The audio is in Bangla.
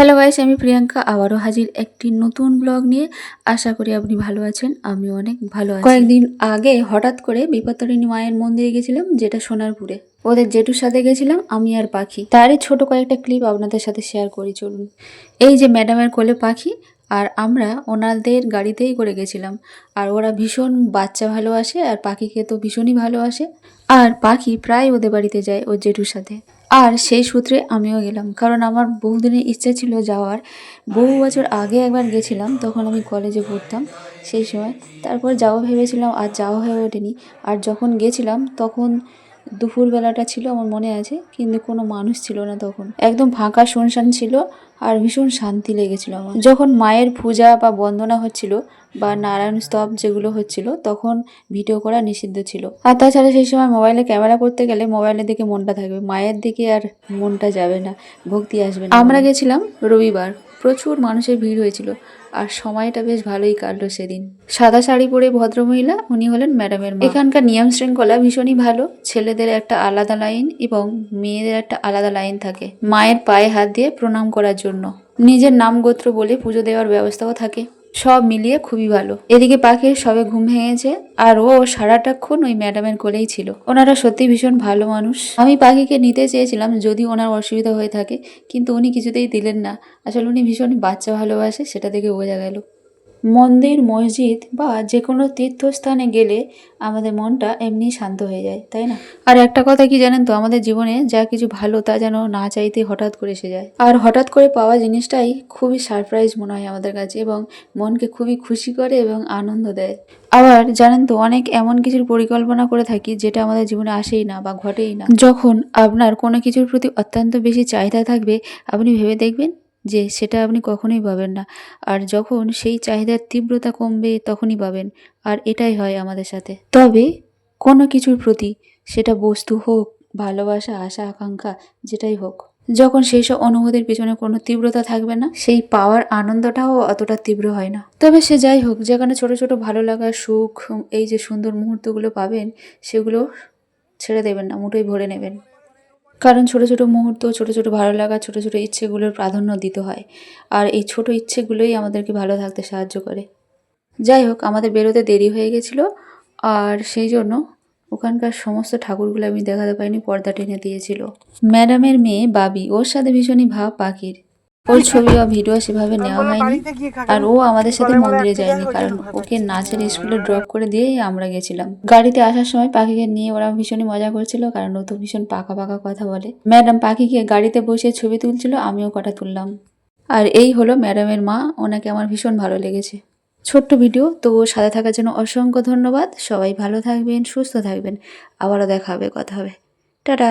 হ্যালো ভাইস আমি প্রিয়াঙ্কা। আবারও হাজির একটি নতুন ব্লগ নিয়ে। আশা করি আপনি ভালো আছেন আমি অনেক ভালো আছি। কয়েকদিন আগে হঠাৎ করে বিপত্তারিণী মায়ের মন্দিরে গেছিলাম, যেটা সোনারপুরে। ওদের জেঠুর সাথে গেছিলাম, আমি আর পাখি। তারই ছোট কয়েকটা ক্লিপ আপনাদের সাথে শেয়ার করি, চলুন। এই যে ম্যাডামের কোলে পাখি আর আমরা ওনাদের গাড়িতেই করে গেছিলাম। আর ওরা ভীষণ বাচ্চা ভালোবাসে আর পাখিকে তো ভীষণই ভালোবাসে আর পাখি প্রায় ওদের বাড়িতে যায় ওর জেঠুর সাথে। আর সেই সূত্রে আমিও গেলাম, কারণ আমার বহুদিনের ইচ্ছা ছিল যাওয়ার। বহু বছর আগে একবার গেছিলাম, তখন আমি কলেজে পড়তাম সেই সময়। তারপর যাওয়া ভেবেছিলাম, আর যাওয়া হয়ে ওঠেনি। আর যখন গেছিলাম, তখন দুপুরবেলাটা ছিল, আমার মনে আছে, কিন্তু কোনো মানুষ ছিল না তখন। একদম ফাঁকা শুনশান ছিল আর ভীষণ শান্তি লেগেছিল আমার। যখন মায়ের পূজা বা বন্দনা হচ্ছিল বা নারায়ণ স্তব যেগুলো হচ্ছিল, তখন ভিডিও করা নিষিদ্ধ ছিল। আর তাছাড়া সেই সময় মোবাইলে ক্যামেরা করতে গেলে মোবাইলের দিকে মনটা থাকবে। মায়ের দিকে আর মনটা যাবে না, ভক্তি আসবে আমরা গেছিলাম রবিবার। প্রচুর মানুষের ভিড় হয়েছিল আর সময়টা বেশ ভালোই কাটলো সেদিন। সাদা শাড়ি পরে ভদ্রমহিলা, উনি হলেন ম্যাডামের এখানকার নিয়ম শৃঙ্খলা ভীষণই ভালো। ছেলেদের একটা আলাদা লাইন এবং মেয়েদের একটা আলাদা লাইন থাকে। মায়ের পায়ে হাত দিয়ে প্রণাম করার জন্য। নিজের নাম গোত্র বলে পুজো দেওয়ার ব্যবস্থাও থাকে। সব মিলিয়ে খুবই ভালো। এদিকে পাখির সবে ঘুম ভেঙেছে, আর ও সারাটাক্ষণ ওই ম্যাডামের কোলেই ছিল। ওনারা সত্যি ভীষণ ভালো মানুষ। আমি পাখিকে নিতে চেয়েছিলাম যদি ওনার অসুবিধা হয়ে থাকে, কিন্তু উনি কিছুতেই দিলেন না। আসলে উনি ভীষণ বাচ্চা ভালোবাসে, সেটা দেখে বোঝা গেল। মন্দির, মসজিদ বা যে কোনো তীর্থস্থানে গেলে আমাদের মনটা এমনি শান্ত হয়ে যায়, তাই না? আর একটা কথা কি জানেন তো, আমাদের জীবনে যা কিছু ভালো তা যেন না চাইতে হঠাৎ করে এসে যায়। আর হঠাৎ করে পাওয়া জিনিসটাই খুবই সারপ্রাইজ মনে হয় আমাদের কাছে এবং মনকে খুবই খুশি করে এবং আনন্দ দেয়। আবার জানেন তো, অনেক এমন কিছুর পরিকল্পনা করে থাকি যেটা আমাদের জীবনে আসেই না বা ঘটেই না। যখন আপনার কোনো কিছুর প্রতি অত্যন্ত বেশি চাহিদা থাকবে, আপনি ভেবে দেখবেন যে সেটা আপনি কখনোই পাবেন না। আর যখন সেই চাহিদার তীব্রতা কমবে তখনই পাবেন। আর এটাই হয় আমাদের সাথে। তবে কোনো কিছুর প্রতি সেটা বস্তু হোক, ভালোবাসা, আশা, আকাঙ্ক্ষা, যেটাই হোক, যখন সেই সব অনুভূতির পিছনে কোনো তীব্রতা থাকবে না, সেই পাওয়ার আনন্দটাও অতটা তীব্র হয় না। তবে সে যাই হোক, যেখানে ছোট ছোট ভালো লাগা সুখ, এই যে সুন্দর মুহূর্তগুলো পাবেন, সেগুলো ছেড়ে দেবেন না মুঠোই ভরে নেবেন। কারণ ছোট ছোট মুহূর্ত, ছোট ছোট ভালো লাগা, ছোট ছোট ইচ্ছেগুলোর প্রাধান্য দিতে হয়। আর এই ছোট ইচ্ছেগুলোই আমাদেরকে ভালো থাকতে সাহায্য করে। যাই হোক, আমাদের বেরোতে দেরি হয়ে গেছিল। আর সেই জন্য ওখানকার সমস্ত ঠাকুরগুলো আমি দেখাতে পারিনি, পর্দা টেনে দিয়েছিল। ম্যাডামের মেয়ে বাবি, ওর সাথে ভীষণই ভাব পাখির। ওর ছবি বা ভিডিও সেভাবে নেওয়া হয়নি। আর ও আমাদের সাথে মন্দিরে যায়নি কারণ ওকে নাচের স্কুলে ড্রপ করে দিয়েই আমরা গেছিলাম। গাড়িতে আসার সময় পাখিকে নিয়ে ওরা ভীষণই মজা করছিল কারণ ও তো ভীষণ পাকা পাকা কথা বলে। ম্যাডাম পাখিকে গাড়িতে বসে ছবি তুলছিল আমিও কটা তুললাম। আর এই হলো ম্যাডামের মা ওনাকে আমার ভীষণ ভালো লেগেছে। ছোট্ট ভিডিও তো সাথে থাকার জন্য অসংখ্য ধন্যবাদ। সবাই ভালো থাকবেন সুস্থ থাকবেন। আবারও দেখা হবে কথা হবে। টাটা!